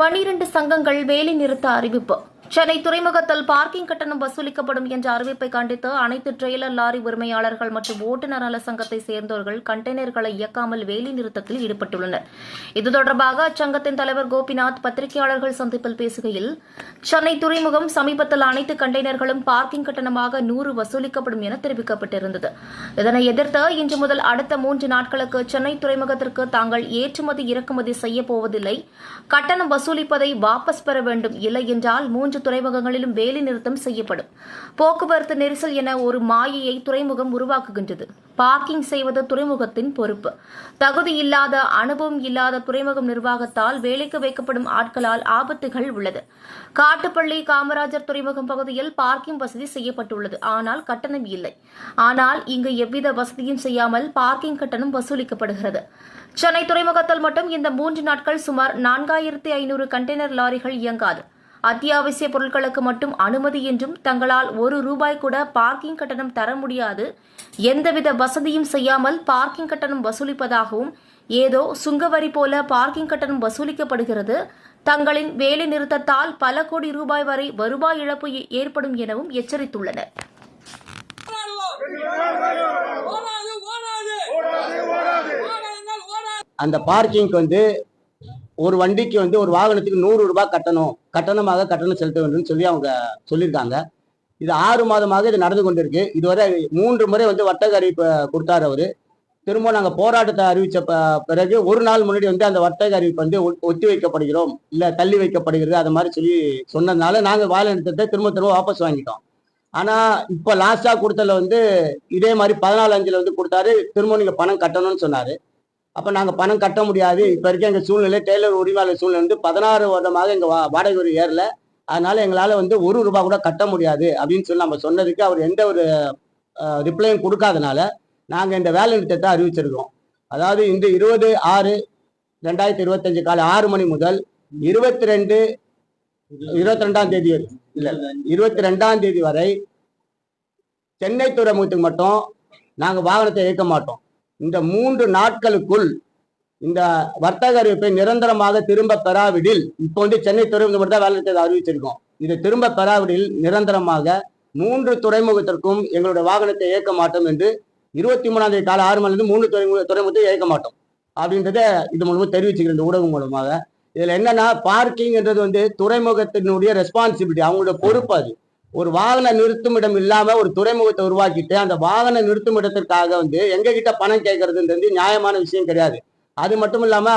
பனிரெண்டு சங்கங்கள் வேலை நிறுத்த அறிவிப்பு. சென்னை துறைமுகத்தில் பார்க்கிங் கட்டணம் வசூலிக்கப்படும் என்ற அறிவிப்பை கண்டித்து அனைத்து டிரெய்லர் லாரி உரிமையாளர்கள் மற்றும் ஓட்டுநர் நல சங்கத்தை சேர்ந்தவர்கள் கண்டெய்னர்களை இயக்காமல் வேலை நிறுத்தத்தில் ஈடுபட்டுள்ளனர். இது தொடர்பாக அச்சங்கத்தின் தலைவர் கோபிநாத் பத்திரிகையாளர்கள் சந்திப்பில் பேசுகையில் சென்னை துறைமுகம் சமீபத்தில் அனைத்து கண்டெய்னர்களும் பார்க்கிங் கட்டணமாக நூறு வசூலிக்கப்படும் என தெரிவிக்கப்பட்டிருந்தது. இதனை எதிர்த்து இன்று முதல் அடுத்த மூன்று நாட்களுக்கு சென்னை துறைமுகத்திற்கு தாங்கள் ஏற்றுமதி இறக்குமதி செய்ய போவதில்லை. கட்டணம் வசூலிப்பதை வாபஸ் பெற வேண்டும் இல்லை என்றால் மூன்று துறைமுகங்களிலும் வேலை நிறுத்தம் செய்யப்படும். போக்குவரத்து நெரிசல் என ஒரு மாயையை துறைமுகம் உருவாக்குகின்றது. பார்க்கிங் செய்வது துறைமுகத்தின் பொறுப்பு. தகுதி இல்லாத அனுபவம் இல்லாத துறைமுகம் நிர்வாகத்தால் வேலைக்கு வைக்கப்படும் ஆட்களால் ஆபத்துகள் உள்ளது. காட்டுப்பள்ளி காமராஜர் துறைமுகம் பகுதியில் பார்க்கிங் வசதி செய்யப்பட்டுள்ளது. ஆனால் கட்டணம் இல்லை. ஆனால் இங்கு எவ்வித வசதியும் செய்யாமல் பார்க்கிங் கட்டணம் வசூலிக்கப்படுகிறது. சென்னை துறைமுகத்தில் மட்டும் இந்த மூன்று நாட்கள் சுமார் நான்காயிரத்தி ஐநூறு கண்டெய்னர் லாரிகள் இயங்காது. அத்தியாவசிய பொருட்களுக்கு மட்டும் அனுமதி என்றும் தங்களால் ஒரு ரூபாய் கூட பார்க்கிங் கட்டணம் தர முடியாது. எந்தவித வசதியும் செய்யாமல் பார்க்கிங் கட்டணம் வசூலிப்பதாகவும் ஏதோ சுங்கவரி போல பார்க்கிங் கட்டணம் வசூலிக்கப்படுகிறது. தங்களின் வேலை நிறுத்தத்தால் பல கோடி ரூபாய் வரை வருவாய் இழப்பு ஏற்படும் எனவும் எச்சரித்துள்ளனர். அந்த பார்க்கிங்க்கு வந்து ஒரு வண்டிக்கு வந்து ஒரு வாகனத்துக்கு நூறு ரூபாய் கட்டணும் கட்டணமாக கட்டணம் செலுத்த வேண்டும் சொல்லி அவங்க சொல்லியிருக்காங்க. இது ஆறு மாதமாக இது நடந்து கொண்டிருக்கு. இதுவரை மூன்று முறை வந்து வர்த்தக அறிவிப்பு கொடுத்தாரு அவரு. திரும்ப நாங்கள் போராட்டத்தை அறிவித்த பிறகு ஒரு நாள் முன்னாடி வந்து அந்த வர்த்தக அறிவிப்பு வந்து ஒத்தி வைக்கப்படுகிறோம். இல்லை தள்ளி வைக்கப்படுகிறது அது மாதிரி சொல்லி சொன்னதுனால நாங்கள் வேலை நிறுத்தத்தை திரும்ப திரும்ப வாபஸ் வாங்கிட்டோம். ஆனால் இப்போ லாஸ்ட்டாக கொடுத்ததுல வந்து இதே மாதிரி பதினாலு அஞ்சில் வந்து கொடுத்தாரு. திரும்ப நீங்கள் பணம் கட்டணும்னு சொன்னார். அப்போ நாங்கள் பணம் கட்ட முடியாது. இப்போ இருக்க எங்கள் சூழ்நிலை டெய்லர் உரிமையாளர் சூழ்நிலை வந்து பதினாறு வருடமாக எங்கள் வா- வாடகை ஒரு ஏறல. அதனால எங்களால் வந்து ஒரு ரூபாய் கூட கட்ட முடியாது அப்படின்னு சொல்லி நம்ம சொன்னதுக்கு அவர் எந்த ஒரு ரிப்ளையும் கொடுக்காதனால நாங்கள் இந்த வேலை நிறுத்தத்தை அறிவிச்சிருக்கோம். அதாவது இந்த இருபது ஆறு ரெண்டாயிரத்தி இருபத்தஞ்சு காலை ஆறு மணி முதல் இருபத்தி ரெண்டு இருபத்தி ரெண்டாம் தேதி வரை இருபத்தி ரெண்டாம் தேதி வரை சென்னை துறைமுகத்துக்கு மட்டும் நாங்கள் வாகனத்தை இயக்க மாட்டோம். இந்த மூன்று நாட்களுக்குள் இந்த வர்த்தக அறிவிப்பை நிரந்தரமாக திரும்ப பெறாவிடில் இப்போ வந்து சென்னை துறைமுகம் தான் வேலை நிறுத்தத்தை அறிவிச்சிருக்கோம். இதை திரும்ப பெறாவிடில் நிரந்தரமாக மூன்று துறைமுகத்திற்கும் எங்களுடைய வாகனத்தை இயக்க மாட்டோம் என்று இருபத்தி மூணாம் தேதி காலை ஆறு மணிலிருந்து மூன்று துறைமுக துறைமுகத்தை இயக்க மாட்டோம். அப்படின்றத இது மூலமாக தெரிவிச்சுக்கிறேன் இந்த ஊடகம் மூலமாக. இதில் என்னன்னா பார்க்கிங்ன்றது வந்து துறைமுகத்தினுடைய ரெஸ்பான்சிபிலிட்டி அவங்களோட பொறுப்பு அது. ஒரு வாகன நிறுத்துமிடம் இல்லாம ஒரு துறைமுகத்தை உருவாக்கிட்டு அந்த வாகன நிறுத்துமிடத்திற்காக வந்து எங்ககிட்ட பணம் கேட்கறதுன்றது நியாயமான விஷயம் கிடையாது. அது மட்டும் இல்லாம